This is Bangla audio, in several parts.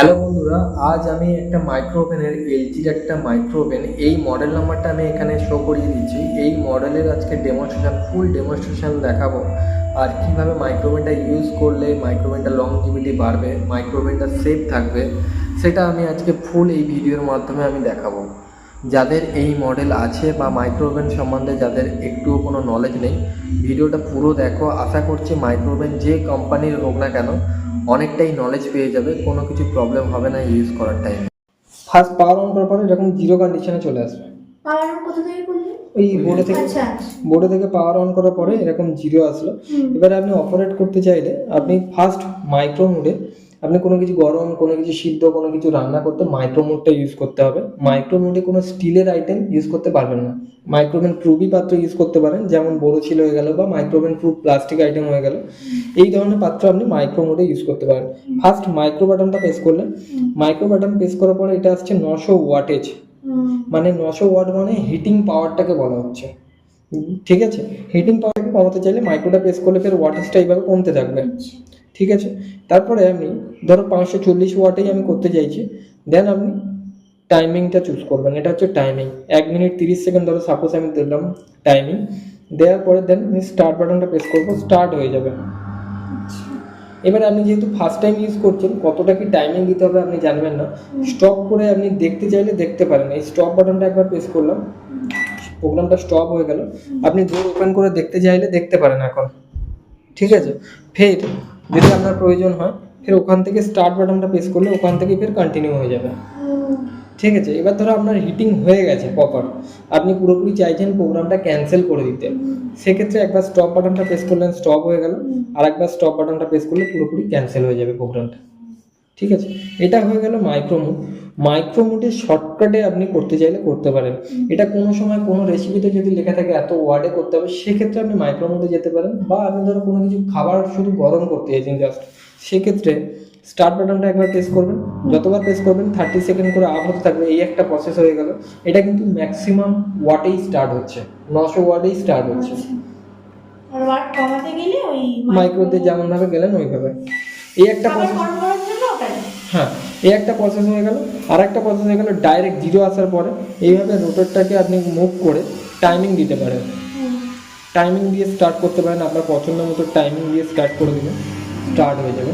হ্যালো বন্ধুরা, আজ আমি একটা মাইক্রো ওভেনের এলজির একটা মাইক্রো ওভেন এই মডেল নাম্বারটা আমি এখানে শো করিয়ে দিচ্ছি। এই মডেলের আজকে ডেমনস্ট্রেশন ফুল ডেমনস্ট্রেশন দেখাবো। আর কীভাবে মাইক্রো ওভেনটা ইউজ করলে মাইক্রো ওভেনটা লংজিভিটি বাড়বে মাইক্রো ওভেনটা সেফ থাকবে, সেটা আমি আজকে ফুল এই ভিডিওর মাধ্যমে আমি দেখাবো। যাদের এই মডেল আছে বা মাইক্রো ওভেন সম্বন্ধে যাদের একটুও কোনো নলেজ নেই ভিডিওটা পুরো দেখো। আশা করছি মাইক্রো ওভেন যে কোম্পানির হোক না কেন অনেকটাই নলেজ পেয়ে যাবে কোনো কিছু প্রবলেম হবে না ইউজ করার টাইমে ফার্স্ট পাওয়ার অন করার পরে এরকম জিরো কন্ডিশনে চলে আসবে। পাওয়ার কোথা থেকে করলে? ওই বোর্ডে থেকে আচ্ছা বোর্ডে থেকে পাওয়ার অন করার পরে এরকম জিরো আসলো। এবারে আপনি অপারেট করতে চাইলে আপনি ফার্স্ট মাইক্রো মোডে আপনি কোনো কিছু গরম কোনো কিছু সিদ্ধ কোনো কিছু রান্না করতে মাইক্রো মোডটা ইউজ করতে হবে। মাইক্রোমোডে কোনো স্টিলের আইটেম ইউজ করতে পারবেন না। মাইক্রোওভেন প্রুফই পাত্র ইউজ করতে পারেন যেমন বড় ছিল হয়ে গেল বা মাইক্রোওভেন প্রুফ প্লাস্টিক আইটেম হয়ে গেল। এই ধরনের পাত্র আপনি মাইক্রোমোডে ইউজ করতে পারেন। ফার্স্ট মাইক্রো বাটনটা প্রেস করলেন। মাইক্রো বাটন প্রেস করার পরে এটা আসছে নশো ওয়াটেজ মানে নশো ওয়াট মানে হিটিং পাওয়ারটাকে বলা হচ্ছে। ঠিক আছে? হিটিং পাওয়ারকে কমাতে চাইলে মাইক্রোটা প্রেস করলে ফের ওয়াটেজটা এইভাবে কমতে থাকবে। আচ্ছা। ঠিক আছে? তারপরে আমি, ধরো পাঁচশো চল্লিশ ওয়াটেই আমি করতে চাইছি দেন আপনি টাইমিংটা চুজ করবেন। এটা হচ্ছে টাইমিং এক মিনিট তিরিশ সেকেন্ড ধরো সাপোজ আমি দিলাম টাইমিং দেওয়ার পরে দেন আমি স্টার্ট বাটনটা প্রেস করব স্টার্ট হয়ে যাবে। এবার আপনি যেহেতু ফার্স্ট টাইম ইউজ করছেন, কতটা কি টাইমিং দিতে হবে আপনি জানবেন না। স্টপ করে আপনি দেখতে চাইলে দেখতে পারেন। এই স্টপ বাটনটা একবার প্রেস করলাম প্রোগ্রামটা স্টপ হয়ে গেল। আপনি ডোর ওপেন করে দেখতে চাইলে দেখতে পারেন এখন। ঠিক আছে? ফের যদি আপনার প্রয়োজন হয়, ফের ওখান থেকে স্টার্ট বাটনটা প্রেস করলে ওখান থেকে ফের কন্টিনিউ হয়ে যাবে। ঠিক আছে? এবার ধরো আপনার হিটিং হয়ে গেছে প্রপার আপনি পুরোপুরি চাইছেন প্রোগ্রামটা ক্যান্সেল করে দিতে। সেক্ষেত্রে একবার স্টপ বাটনটা প্রেস করলেন স্টপ হয়ে গেল। আর একবার স্টপ বাটনটা প্রেস করলে পুরোপুরি ক্যান্সেল হয়ে যাবে প্রোগ্রামটা ঠিক আছে? এটা হয়ে গেল মাইক্রোমোড মাইক্রোমোডে শর্টকাটে আপনি করতে চাইলে করতে পারেন। এটা কোনো সময় কোনো রেসিপিতে যদি লেখা থাকে এত ওয়ার্ডে করতে হবে সেক্ষেত্রে আপনি মাইক্রোমোডে যেতে পারেন বা আপনি ধরো কোনো কিছু খাবার শুধু গরম করতে চাইছেন জাস্ট সেক্ষেত্রে স্টার্ট বাটনটা একবার প্রেস করবেন। যতবার প্রেস করবেন থার্টি সেকেন্ড করে আপ হতে থাকবে। এই একটা প্রসেস হয়ে গেল। এটা কিন্তু ম্যাক্সিমাম ওয়াটেই স্টার্ট হচ্ছে। নশো ওয়াটেই স্টার্ট হচ্ছে। কমাতে মাইক্রোতে যেমনভাবে গেলেন ওইভাবে। এই একটা প্রসেস গরম করার জন্য ওটাই হ্যাঁ এই একটা প্রসেস হয়ে গেল আর একটা প্রসেস হয়ে গেল ডাইরেক্ট জিরো আসার পরে এইভাবে রোটরটাকে আপনি মুভ করে টাইমিং দিতে পারেন। টাইমিং দিয়ে স্টার্ট করতে পারেন আপনার পছন্দ মতো টাইমিং দিয়ে স্টার্ট করে দিবেন স্টার্ট হয়ে যাবে।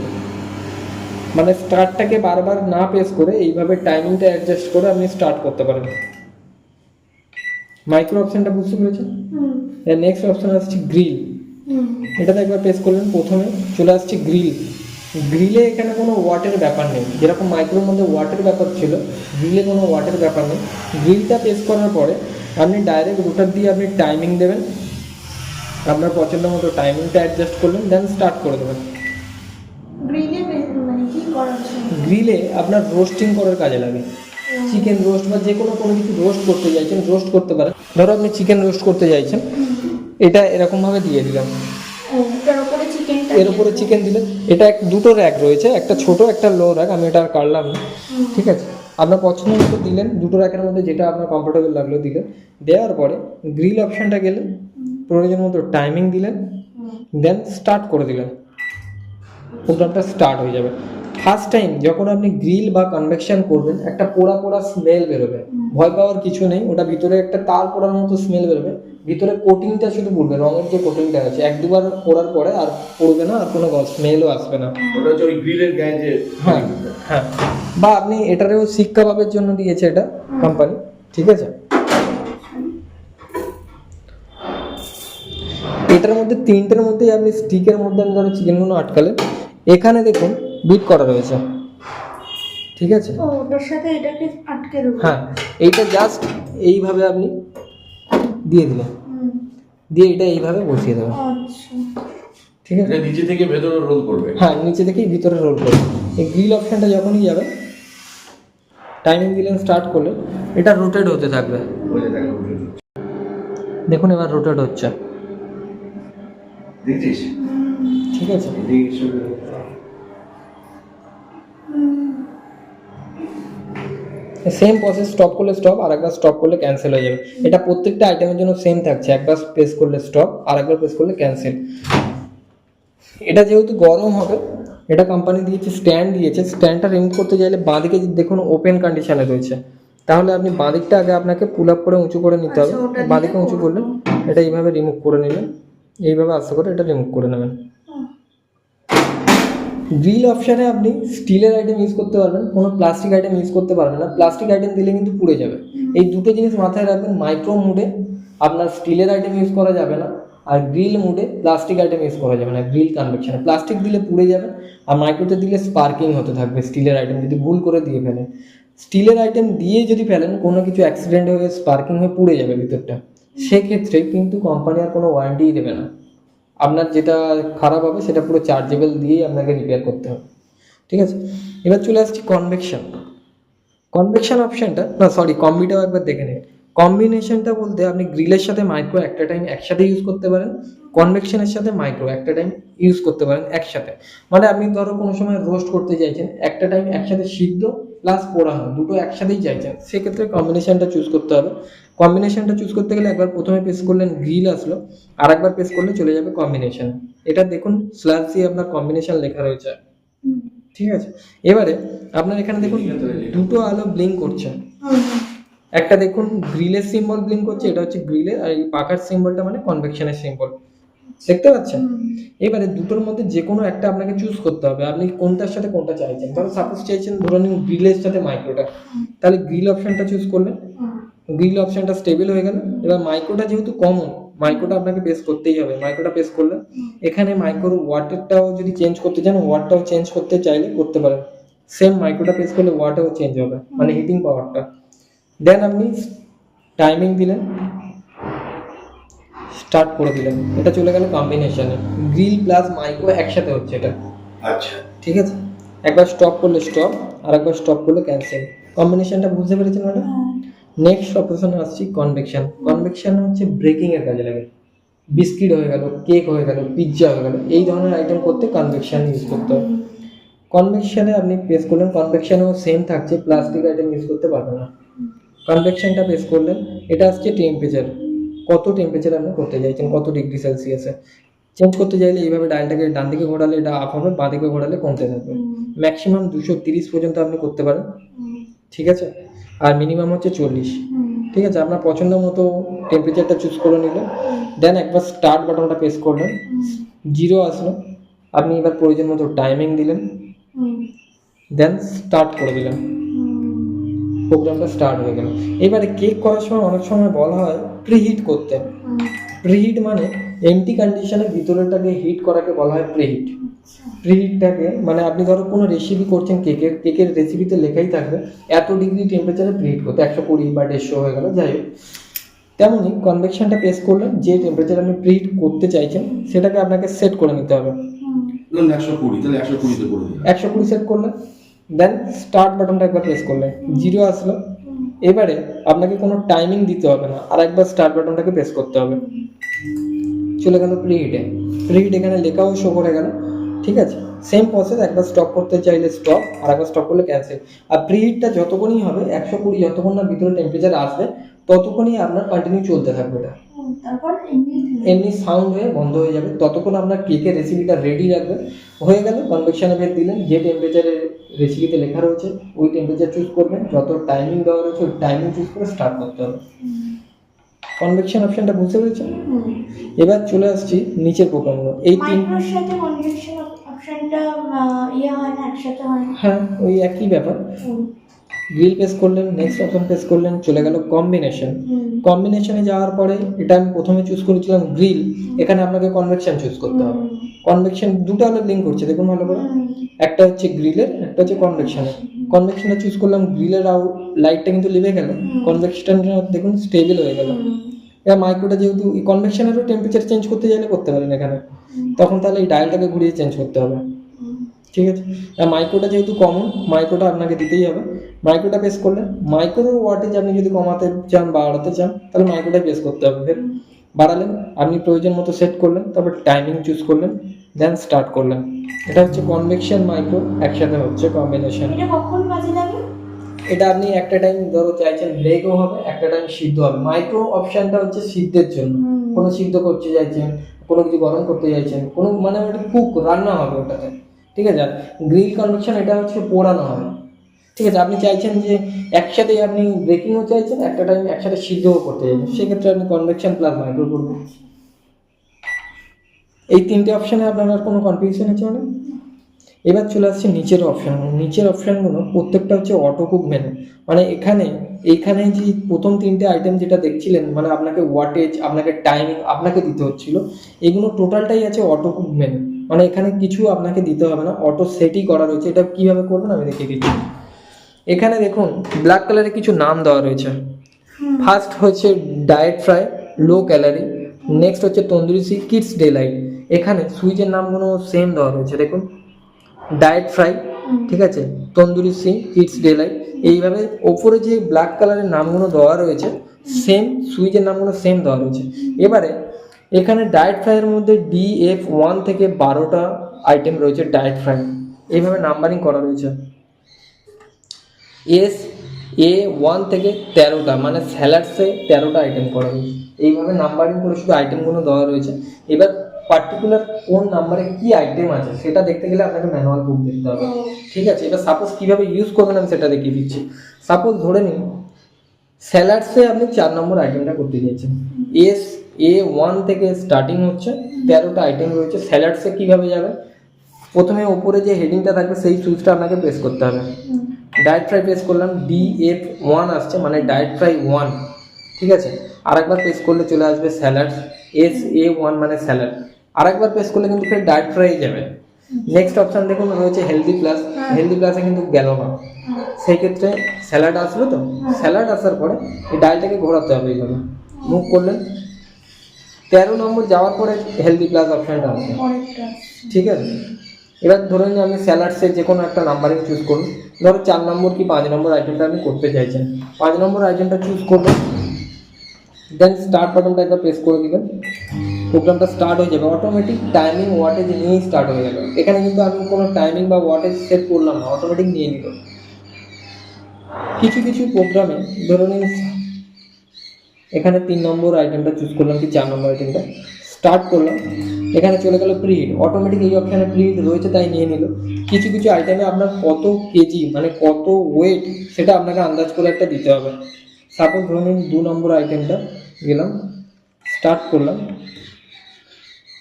মানে স্টার্টটাকে বারবার না প্রেস করে এইভাবে টাইমিংটা অ্যাডজাস্ট করে আপনি স্টার্ট করতে পারেন। মাইক্রো অপশনটা বুঝতে পেরেছেন? নেক্সট অপশন আসছে গ্রিল এটাতে একবার প্রেস করলেন প্রথমে চলে আসছে গ্রিল গ্রিলে এখানে কোনো ওয়াটের ব্যাপার নেই। যেরকম মাইক্রোর মধ্যে ওয়াটের ব্যাপার ছিল গ্রিলে কোনো ওয়াটের ব্যাপার নেই। গ্রিলটা প্রেস করার পরে আপনি ডাইরেক্ট রুটার দিয়ে আপনি টাইমিং দেবেন। আপনার পছন্দ মতো টাইমিংটা অ্যাডজাস্ট করলেন দেন স্টার্ট করে দেবেন। গ্রিলে মানে আপনার রোস্টিং করার কাজে লাগে। চিকেন রোস্ট বা যে কোনো কোনো কিছু রোস্ট করতে চাইছেন রোস্ট করতে পারেন। ধরো আপনি চিকেন রোস্ট করতে চাইছেন। এটা এরকমভাবে দিয়ে দিলাম ও ওটার উপরে চিকেনটা এর উপরে চিকেন দিলে। এটা এক দুটো র্যাক রয়েছে, একটা ছোট, একটা লো র্যাক আমি এটা আর কাটলাম না। ঠিক আছে? আপনার পছন্দ মতো দিলেন, দুটো র্যাকের মধ্যে যেটা আপনার কমফোর্টেবল লাগল দিলেন। দেওয়ার পরে গ্রিল অপশনটা গেলেন প্রয়োজন মতো টাইমিং দিলেন দেন স্টার্ট করে দিলেন। প্রোগ্রামটা স্টার্ট হয়ে যাবে। ফার্স্ট টাইম যখন আপনি গ্রিল বা কনভেকশন করবেন, একটা পোড়া পোড়া স্মেল বেরোবে। ভয় পাওয়ার কিছু নেই, ওটা ভিতরে একটা তার পোড়ার মতো স্মেল বেরোবে। ভিতরে কোটিংটা শুধু পড়বে রঙের যে কোটিংটা আছে এক দুবার পোড়ার পরে আর পড়বে না আর কোনো স্মেলও আসবে না। ওটা হচ্ছে ওই গ্রিলের গায়ে যে হ্যাঁ হ্যাঁ। বা আপনি এটারেও শিক্ষা পাবের জন্য দিয়েছে এটা কোম্পানি ঠিক আছে? এটার মধ্যে তিনটের মধ্যেই আপনি স্টিকের মধ্যে আমি ধরো চিকেনগুলো আটকালেন এখানে দেখুন বিট করা রয়েছে। ঠিক আছে? ও ওটার সাথে এটাকে আটকে দেবো। হ্যাঁ এইটা জাস্ট এইভাবে আপনি দিয়ে দিলেন। দিয়ে এটা এইভাবে বসিয়ে দেবেন আচ্ছা। ঠিক আছে? নিচে থেকে ভেতরে রোল করবে। হ্যাঁ নিচে থেকেই ভিতরে রোল করবে। এই গ্রিল অপশানটা যখনই যাবে টাইমিং দিলেন স্টার্ট করলে এটা রোটেট হতে থাকবে। বলে দেখুন এবার রোটেট হচ্ছে। দেখছিস? ঠিক আছে? সেম প্রসেস স্টপ করলে স্টপ আর একবার স্টপ করলে ক্যান্সেল হয়ে যাবে। এটা প্রত্যেকটা আইটেমের জন্য সেম থাকছে। একবার প্রেস করলে স্টপ আর একবার প্রেস করলে ক্যান্সেল এটা যেহেতু গরম হবে এটা কোম্পানি দিয়েছে স্ট্যান্ড দিয়েছে। স্ট্যান্ডটা রিমুভ করতে চাইলে বাঁদিকে যদি দেখুন ওপেন কন্ডিশনে রয়েছে। তাহলে আপনি বাঁদিকটা আগে আপনাকে পুল আপ করে উঁচু করে নিতে হবে। আচ্ছা, বাঁদিকে উঁচু করলে এটা এইভাবে রিমুভ করে নেবেন। এইভাবে আশা করে এটা রিমুভ করে নেবেন। গ্রিল অপশানে আপনি স্টিলের আইটেম ইউজ করতে পারবেন কোনো প্লাস্টিক আইটেম ইউজ করতে পারবেন না। প্লাস্টিক আইটেম দিলে কিন্তু পুড়ে যাবে। এই দুটো জিনিস মাথায় রাখবেন মাইক্রো মুডে আপনার স্টিলের আইটেম ইউজ করা যাবে না আর গ্রিল মুডে প্লাস্টিক আইটেম ইউজ করা যাবে না গ্রিল কনভেকশনে প্লাস্টিক দিলে পুড়ে যাবে আর মাইক্রোতে দিলে স্পার্কিং হতে থাকবে স্টিলের আইটেম যদি ভুল করে দিয়ে ফেলেন। স্টিলের আইটেম দিয়ে যদি ফেলেন কোনো কিছু অ্যাক্সিডেন্ট হয়ে স্পার্কিং হয়ে পুড়ে যাবে ভিতরটা। সেক্ষেত্রে কিন্তু কোম্পানি আর কোনো ওয়ারেন্টিই দেবে না। আপনার যেটা খারাপ হবে সেটা পুরো চার্জেবল দিয়েই আপনাকে রিপেয়ার করতে হবে। ঠিক আছে? এবার চলে আসছি কনভেকশন কনভেকশন অপশনটা না সরি কম্বিটাও একবার দেখে নিন। কম্বিনেশনটা বলতে আপনি গ্রিলের সাথে মাইক্রো একটা টাইম একসাথে ইউজ করতে পারেন কনভেকশনের সাথে মাইক্রো একটা টাইম ইউজ করতে পারেন একসাথে। মানে আপনি ধরো কোনো সময় রোস্ট করতে চাইছেন, একটা টাইম একসাথে সিদ্ধ প্লাস পোড়ানো, দুটো একসাথেই চাইছেন, সেক্ষেত্রে কম্বিনেশনটা চুজ করতে হবে। কম্বিনেশনটা চুজ করতে গেলে একবার প্রথমে পেস করলেন গ্রিল আসলো আর একবার পেস করলে চলে যাবে কম্বিনেশন এটা দেখুন স্ল্যাব দিয়ে আপনার কম্বিনেশন লেখা রয়েছে। ঠিক আছে? এবারে আপনার এখানে দেখুন দুটো আলো ব্লিঙ্ক করছে। একটা দেখুন গ্রিলের সিম্বল ব্লিঙ্ক করছে এটা হচ্ছে গ্রিলের আর এই পাখার সিম্বলটা মানে কনভেকশনের সিম্বল দেখতে পাচ্ছেন? এবারে দুটোর মধ্যে যে কোনো একটা আপনাকে চুজ করতে হবে। আপনি কোনটার সাথে কোনটা চাইছেন? ধরো সাপোজ চাইছেন ধরে নিন গ্রিলের সাথে মাইক্রোটা তাহলে গ্রিল অপশনটা চুজ করলেন। গ্রিল অপশনটা স্টেবল হয়ে গেল। এবার মাইক্রোটা যেহেতু কমন মাইক্রোটা আপনাকে পেস করতেই হবে। মাইক্রোটা পেস করলে এখানে মাইক্রোর ওয়াটারটাও যদি চেঞ্জ করতে চান ওয়াটটাও চেঞ্জ করতে চাইলে করতে পারেন। সেম মাইক্রোটা পেস করলে ওয়াটাও চেঞ্জ হবে মানে হিটিং পাওয়ারটা দেন আপনি টাইমিং দিলেন স্টার্ট করে দিলেন। এটা চলে গেল কম্বিনেশনে গ্রিল প্লাস মাইক্রো একসাথে হচ্ছে এটা। আচ্ছা। ঠিক আছে? একবার স্টপ করলে স্টপ আর একবার স্টপ করলে ক্যান্সেল কম্বিনেশনটা বুঝতে পেরেছেন ম্যাডাম নেক্সট অপারেশনে আসছি কনভেকশন কনভেকশন হচ্ছে ব্রেকিং এর কাজে লাগে। বিস্কিট হয়ে গেল কেক হয়ে গেল পিৎজা হয়ে গেল এই ধরনের আইটেম করতে কনভেকশন ইউজ করতে হবে কনভেকশনে আপনি পেস করলেন কনভেকশনেও সেম থাকছে প্লাস্টিক আইটেম ইউজ করতে পারবেন না। কনভেকশনটা পেস করলেন এটা আসছে টেম্পারেচার কত টেম্পারেচার আপনি করতে চাইছেন কত ডিগ্রি সেলসিয়াসে চেঞ্জ করতে চাইলে এইভাবে ডায়ালটাকে ডান দিকে ঘোরালে এটা আপ হবে বাঁ দিকে ঘোরালে কমতে থাকবে। ম্যাক্সিমাম দুশো তিরিশ পর্যন্ত আপনি করতে পারেন। ঠিক আছে? আর মিনিমাম হচ্ছে চল্লিশ। ঠিক আছে? আপনার পছন্দ মতো টেম্পারেচারটা চুজ করে নিলেন। দেন একবার স্টার্ট বাটনটা প্রেস করলেন। জিরো আসলো। আপনি এবার প্রয়োজন মতো টাইমিং দিলেন। দেন স্টার্ট করে দিলেন। প্রোগ্রামটা স্টার্ট হয়ে গেল। এবারে কেক করার সময় অনেক সময় বলা হয় প্রিহিট করতে। প্রিহিট মানে এমটি কন্ডিশনের ভিতরেটাকে হিট করাকে বলা হয় প্রিহিট। প্রিহিটটাকে মানে আপনি ধরো কোনো রেসিপি করছেন কেকের কেকের রেসিপিতে লেখাই থাকবে এত ডিগ্রি টেম্পারেচারে প্রিহিট করতে একশো কুড়ি বা দেড়শো হয়ে গেল যাই হোক। তেমনই কনভেকশনটা প্রেস করলেন যে টেম্পারেচার আপনি প্রিহিট করতে চাইছেন সেটাকে আপনাকে সেট করে নিতে হবে। একশো কুড়ি তাহলে একশো কুড়িতে করে একশো কুড়ি সেট করলেন দেন স্টার্ট বাটনটা একবার প্রেস করলেন জিরো আসলো। এবারে আপনাকে কোনো টাইমিং দিতে হবে না। আর একবার স্টার্ট বাটনটাকে প্রেস করতে হবে। চলে গেল প্রিহিটে প্রিহিট এখানে লেখাও শো করে গেল। ঠিক আছে? সেম প্রসেস একবার স্টপ করতে চাইলে স্টপ আর একবার স্টপ করলে ক্যান্সেল আর প্রিহিটটা যতক্ষণই হবে, একশো কুড়ি, যতক্ষণ না ভিতরে টেম্পারেচার আসবে, ততক্ষণই আপনার কন্টিনিউ চলতে থাকবে এটা। তারপর এমনি এমনি সাউন্ড হয়ে বন্ধ হয়ে যাবে। ততক্ষণ আপনার কেকের রেসিপিটা রেডি রাখবেন। হয়ে গেল কনভেকশনে বের দিলেন। যে টেম্পারেচারের রেসিপিতে লেখা রয়েছে ওই টেম্পারেচার চুজ করবেন। যত টাইমিং দেওয়া রয়েছে ওই টাইমিং চুজ করে স্টার্ট করতে হবে। কনভেকশন অপশনটা বুঝতে পেরেছেন? এবার চলে আসছি নিচের প্রোগ্রামগুলো এই তিন সাথে কনভেকশন অপশনটা ইয়ে হয় না একসাথে হয় হ্যাঁ ওই একই ব্যাপার। গ্রিল পেস করলেন নেক্সট অপশন পেস করলেন চলে গেল কম্বিনেশন। কম্বিনেশনে যাওয়ার পরে এটা আমি প্রথমে চুজ করেছিলাম গ্রিল এখানে আপনাকে কনভেকশন চুজ করতে হবে। কনভেকশন দুটো আলাদা লিঙ্ক করছে দেখুন ভালো করে। একটা হচ্ছে গ্রিলের একটা হচ্ছে কনভেকশনের কনভেকশনটা চুজ করলাম গ্রিলের আউট লাইটটা কিন্তু লিভে গেল। কনভেকশনটা দেখুন স্টেবল হয়ে গেল। এবার মাইক্রোটা যেহেতু কনভেকশনেরও টেম্পারেচার চেঞ্জ করতে চাইলে করতে পারেন এখানে। তখন তাহলে এই ডায়ালটাকে ঘুরিয়ে চেঞ্জ করতে হবে। ঠিক আছে? মাইক্রোটা যেহেতু কমন মাইক্রোটা আপনাকে দিতেই হবে। মাইক্রোটা পেস করলেন মাইক্রোর ওয়াটেজ আপনি যদি কমাতে চান বাড়াতে চান তাহলে মাইক্রোটা পেস করতে হবে ফের। বাড়ালেন আপনি প্রয়োজন মতো সেট করলেন তারপর টাইমিং চুজ করলেন দেন স্টার্ট করলেন। এটা হচ্ছে কনভেকশন মাইক্রো একসাথে হচ্ছে কম্বিনেশন এটা কখন কাজে লাগে? এটা আপনি একটা টাইম ধরো চাইছেন ব্রেকও হবে একটা টাইম সিদ্ধ হবে। মাইক্রো অপশনটা হচ্ছে সিদ্ধের জন্য। কোনো সিদ্ধ করতে চাইছেন কোনো কিছু গরম করতে চাইছেন কোনো মানে ওটা কুক রান্না হবে ওটাতে। ঠিক আছে? গ্রিল কনভেকশন এটা হচ্ছে পোড়ানো হবে। ঠিক আছে, আপনি চাইছেন যে একসাথে আপনি ব্রেকিংও চাইছেন, একটা টাইম একসাথে সিদ্ধও করতে চাইছেন। সেক্ষেত্রে আপনি কনভেকশন প্লাস মাইক্রো করবেন এই তিনটে অপশানে আপনার কোনো কনফিউশন আছে মানে এবার চলে আসছে নিচের অপশান নিচের অপশানগুলো প্রত্যেকটা হচ্ছে অটো কুক মেনু মানে এখানে এইখানে যে প্রথম তিনটে আইটেম যেটা দেখছিলেন মানে আপনাকে ওয়াটেজ আপনাকে টাইমিং আপনাকে দিতে হচ্ছিল, এগুলো টোটালটাই আছে অটো কুক মেনু মানে এখানে কিছু আপনাকে দিতে হবে না অটো সেটই করা রয়েছে। এটা কীভাবে করবেন আমি দেখিয়ে দিচ্ছি। এখানে দেখুন ব্ল্যাক কালারে কিছু নাম দেওয়া রয়েছে। ফার্স্ট হচ্ছে diet fry low calorie next হচ্ছে তন্দুরি সি কিডস ডেলাইট এখানে সুইচের নামগুলো সেম দেওয়া রয়েছে দেখুন। ডায়েট ফ্রাই ঠিক আছে? তন্দুরি সি কিডস ডেলাইট এইভাবে ওপরে যে ব্ল্যাক কালারের নামগুলো দেওয়া রয়েছে সেম সুইচের নামগুলো সেম দেওয়া রয়েছে। এবারে এখানে ডায়েট ফ্রাইয়ের মধ্যে ডি এফ ওয়ান থেকে বারোটা আইটেম রয়েছে ডায়েট ফ্রাই এইভাবে নাম্বারিং করা রয়েছে। এস এ ওয়ান থেকে তেরোটা মানে স্যালাডসে তেরোটা আইটেম করা রয়েছে এইভাবে নাম্বারিং করে শুধু আইটেমগুলো দেওয়া রয়েছে। এবার পার্টিকুলার কোন নাম্বারে কি আইটেম আছে, সেটা দেখতে গেলে আপনাকে ম্যানুয়াল বুক দেখতে হবে। ঠিক আছে, এবার সাপোজ কীভাবে ইউজ করবেন আমি সেটা দেখিয়ে দিচ্ছি। সাপোজ ধরে নিন স্যালাডসে আপনি চার নম্বর আইটেমটা করতে চাইছেন। এস এ ওয়ান থেকে স্টার্টিং হচ্ছে, তেরোটা আইটেম রয়েছে। স্যালাডসে কীভাবে যাবে প্রথমে ওপরে যে হেডিংটা থাকবে, সেই সুইচটা আপনাকে প্রেস করতে হবে। ডায়েট ফ্রাই প্রেস করলাম ডি এফ ওয়ান আসছে মানে ডায়েট ফ্রাই ওয়ান ঠিক আছে? আরেকবার প্রেস করলে চলে আসবে স্যালাড এস এ ওয়ান মানে স্যালাড আরেকবার প্রেস করলে কিন্তু ফের ডায়েট ফ্রাই যাবে। নেক্সট অপশান দেখুন রয়েছে হেলদি প্লাস হেলদি প্লাসে কিন্তু গেল না। সেই ক্ষেত্রে স্যালাড আসবে তো? স্যালাড আসার পরে এই ডালটাকে ঘোরাতে হবে এইভাবে। মুভ করলেন। তেরো নম্বর যাওয়ার পরে হেলদি প্লাস অপশানটা আসবে। ঠিক আছে? এবার ধরুন নিন আমি স্যালাডসের যে কোনো একটা নাম্বারিং চুজ করুন। ধরো চার নম্বর কি পাঁচ নম্বর আইটেমটা আপনি করতে চাইছেন পাঁচ নম্বর আইটেমটা চুজ করবেন দেন স্টার্ট বাটনটা একবার প্রেস করে দিবেন। প্রোগ্রামটা স্টার্ট হয়ে যাবে। অটোমেটিক টাইমিং ওয়াটেজ নিয়েই স্টার্ট হয়ে যাবে। এখানে কিন্তু আমি কোনো টাইমিং বা ওয়াটেজ সেট করলাম না। অটোমেটিক নিয়ে নিল কিছু কিছু প্রোগ্রামে ধরুন এখানে তিন নম্বর আইটেমটা চুজ করলাম কি চার নম্বর আইটেমটা স্টার্ট করলাম। এখানে চলে গেল প্রিড অটোমেটিক এই অপশানে প্রিড রয়েছে তাই নিয়ে নিল। কিছু কিছু আইটেমে আপনার কত কেজি মানে কত ওয়েট সেটা আপনাকে আন্দাজ করে একটা দিতে হবে। সাপোজ ধরে নিন দু নম্বর আইটেমটা গেলাম স্টার্ট করলাম।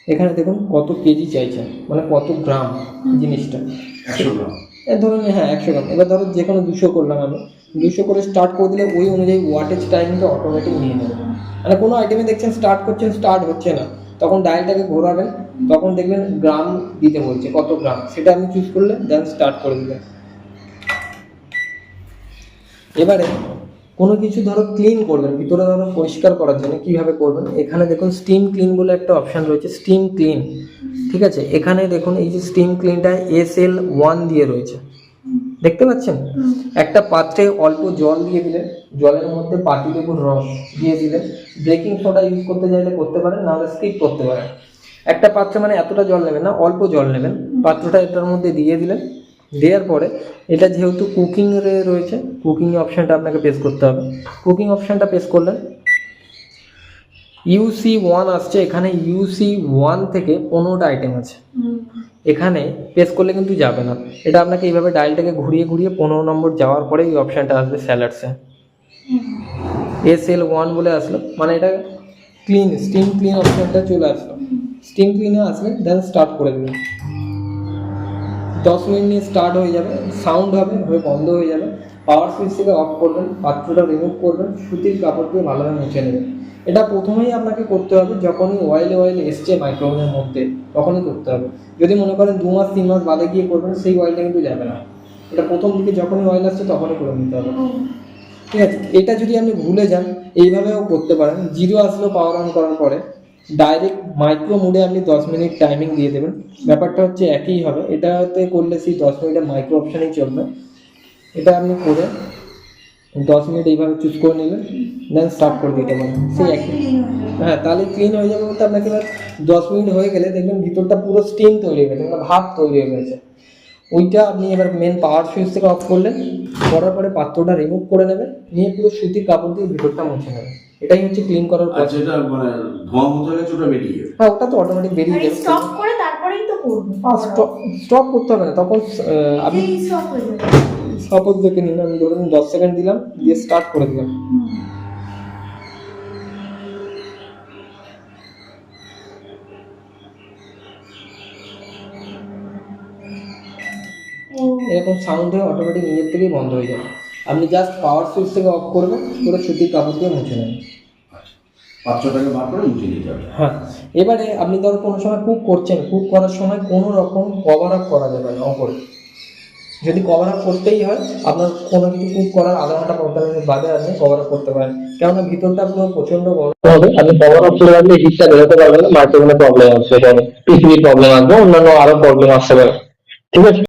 এখানে দেখুন কত কেজি চাইছে মানে কত গ্রাম জিনিসটা। একশো গ্রাম ধরুন হ্যাঁ একশো গ্রাম এবার ধরো যে কোনো দুশো করলাম আমি। দুশো করে স্টার্ট করে দিলে ওই অনুযায়ী ওয়াটেজ টাইমিংটা অটোমেটিক নিয়ে নেবে। মানে কোনো আইটেমে দেখছেন স্টার্ট করছেন স্টার্ট হচ্ছে না। তখন ডায়ালটাকে ঘোরাবেন, তখন দেখবেন গ্রাম দিতে বলছে কত গ্রাম। সেটা আপনি চুজ করলে দেন স্টার্ট করে দিবেন। এবারে কোনো কিছু ধরো ক্লিন করবেন, ভিতরে ধরো পরিষ্কার করার জন্য কীভাবে করবেন? এখানে দেখুন স্টিম ক্লিন বলে একটা অপশন রয়েছে স্টিম ক্লিন ঠিক আছে? এখানে দেখুন এই যে স্টিম ক্লিনটা এস এল ওয়ান দিয়ে রয়েছে। দেখতে পাচ্ছেন? একটা পাত্রে অল্প জল দিয়ে দিলেন। জলের মধ্যে পাতি লেবুর রস দিয়ে দিলেন। বেকিং সোডা ইউজ করতে চাইলে করতে পারেন নাহলে স্কিপ করতে পারেন। একটা পাত্রে মানে এতটা জল নেবেন না অল্প জল নেবেন। পাত্রটা এটার মধ্যে দিয়ে দিলেন। দেওয়ার পরে এটা যেহেতু কুকিং রয়েছে কুকিং অপশানটা আপনাকে পেস করতে হবে। কুকিং অপশানটা পেস করলেন। ইউসি ওয়ান আসছে এখানে ইউসি ওয়ান থেকে পনেরোটা আইটেম আছে। এখানে প্রেস করলে কিন্তু যাবে না। এটা আপনাকে এইভাবে ডায়ালটাকে ঘুরিয়ে ঘুরিয়ে পনেরো নম্বর যাওয়ার পরে এই অপশানটা আসবে স্যালাডসে এস এল ওয়ান বলে আসলো। মানে এটা ক্লিন স্টিম ক্লিন অপশানটা চলে আসলো। স্টিম ক্লিনে আসলে দেন স্টার্ট করে দেবেন দশ মিনিট নিয়ে স্টার্ট হয়ে যাবে। সাউন্ড হবে, হয়ে বন্ধ হয়ে যাবে। পাওয়ার সুইচ থেকে অফ করবেন, পাত্রটা রিমুভ করবেন, সুতির কাপড় দিয়ে ভালোভাবে মুছে নেবেন। এটা প্রথমেই আপনাকে করতে হবে যখনই অয়েলে অয়েল এসছে মাইক্রোওভেনের মধ্যে, তখনই করতে হবে। যদি মনে করেন দু মাস তিন মাস বাদে গিয়ে করবেন সেই অয়েলটা কিন্তু যাবে না। এটা প্রথম দিকে যখনই অয়েল আসছে তখনই করে নিতে হবে। ঠিক আছে? এটা যদি আপনি ভুলে যান এইভাবেও করতে পারেন। জিরো আসলো পাওয়ার অন করার পরে ডাইরেক্ট মাইক্রো মোডে আপনি দশ মিনিট টাইমিং দিয়ে দেবেন। ব্যাপারটা হচ্ছে একই হবে। এটাতে করলে সেই দশ মিনিটের মাইক্রো অপশানেই চলবে। এটা আপনি করে দশ মিনিট এইভাবে চুজ করে নিলেন দেন স্টার্ট করে দিতে পারেন। সেই একই। হ্যাঁ তাহলে ক্লিন হয়ে যাবে বলতে আপনাকে এবার দশ মিনিট হয়ে গেলে দেখবেন ভিতরটা পুরো স্টিম তৈরি হয়ে গেছে মানে ভাব তৈরি হয়ে গেছে। ওইটা আপনি এবার মেন পাওয়ার সুইচ থেকে অফ করলেন করার পরে পাত্রটা রিমুভ করে নেবেন নিয়ে পুরো সুতির কাপড় দিয়ে ভিতরটা মুছে নেবেন। এটাই হচ্ছে ক্লিন করার প্রসেস এটা মানে ধোঁয়া মতো গেছে ওটা বেরিয়ে যাবে। হ্যাঁ ওটা তো অটোমেটিক বেরিয়ে যাবে। স্টপ করে তারপরেই তো করব। স্টপ স্টপ করতে হবে না তখন আপনি এই হয়ে যাবে। সাপোজ দেখে নিন আমি ধরুন দশ সেকেন্ড দিলাম দিয়ে স্টার্ট করে দিলাম। এরকম সাউন্ড হয়ে অটোমেটিক নিজের থেকেই বন্ধ হয়ে যাবে আপনি জাস্ট পাওয়ার সুইচ থেকে অফ করবেন করে সুতির কাপড় দিয়ে মুছে নেবেন। টাকা বার করে মুছে নিতে হবে। হ্যাঁ এবারে আপনি ধরো কোনো সময় কুক করছেন কুক করার সময় কোনো রকম কভার আপ করা যাবে না ওপরে যদি কভার আপ করতেই হয়, আপনার কোনো কিছু কুক করার আধা ঘণ্টা পঞ্চাশ মিনিট বাদে আপনি কভার আপ করতে পারেন। কেননা ভিতরটা পুরো প্রচণ্ড গরম। হবে, আপনি কভার আপ করে রাখলে হিটটা বেরোতে পারবেন না মাইক্রোওভেনে প্রবলেম আসবে পিসিবি প্রবলেম আসবে, অন্যান্য আরও প্রবলেম আসতে পারে। ঠিক আছে?